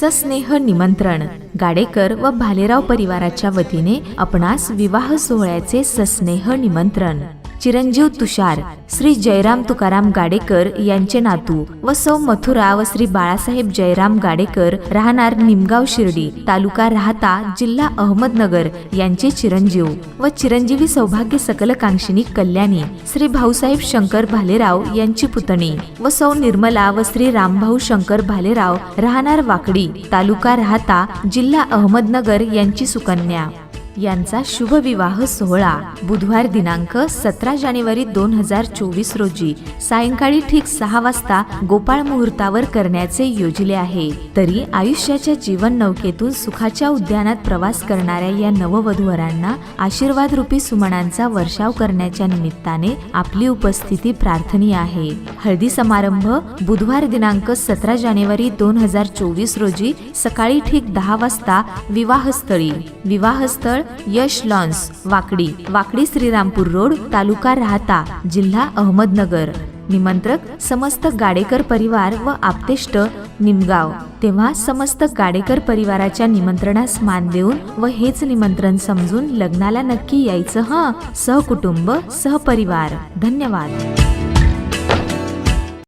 सस्नेह निमंत्रण. गाडेकर व भालेराव परिवाराच्या वतीने आपणास विवाह सोहळ्याचे सस्नेह निमंत्रण. चिरंजीव तुषार श्री जयराम तुकाराम गाडेकर यांचे नातू व सौ मथुरा व श्री बाळासाहेब जयराम गाडेकर राहणार निमगाव शिर्डी तालुका राहता जिल्हा अहमदनगर यांचे चिरंजीव व चिरंजीवी सौभाग्य सकल कांक्षिणी कल्याणी श्री भाऊसाहेब शंकर भालेराव यांची पुतणी व सौ निर्मला व श्री रामभाऊ शंकर भालेराव राहणार वाकडी तालुका राहता जिल्हा अहमदनगर यांची सुकन्या. यांचा शुभ विवाह सोहळा बुधवार दिनांक सतरा जानेवारी दोन हजार चोवीस रोजी सायंकाळी ठीक सहा वाजता गोपाळ मुहूर्तावर करण्याचे योजले आहे. तरी आयुष्याच्या जीवन नौकेतून सुखाच्या उद्यानात प्रवास करणाऱ्या या नववधूवरांना आशीर्वाद रूपी सुमनांचा वर्षाव करण्याच्या निमित्ताने आपली उपस्थिती प्रार्थनीय आहे. हळदी समारंभ बुधवार दिनांक सतरा जानेवारी दोन हजार चोवीस रोजी सकाळी ठीक दहा वाजता विवाहस्थळी. विवाहस्थळ यश लॉन्स वाकडी वाकडी श्रीरामपूर रोड तालुका राहता जिल्हा अहमदनगर. निमंत्रक समस्त गाडेकर परिवार व आपतेष्ट निमगाव. तेव्हा समस्त गाडेकर परिवाराच्या निमंत्रणास मान देऊन व हेच निमंत्रण समजून लग्नाला नक्की यायचं हं. सहकुटुंब सहपरिवार. धन्यवाद.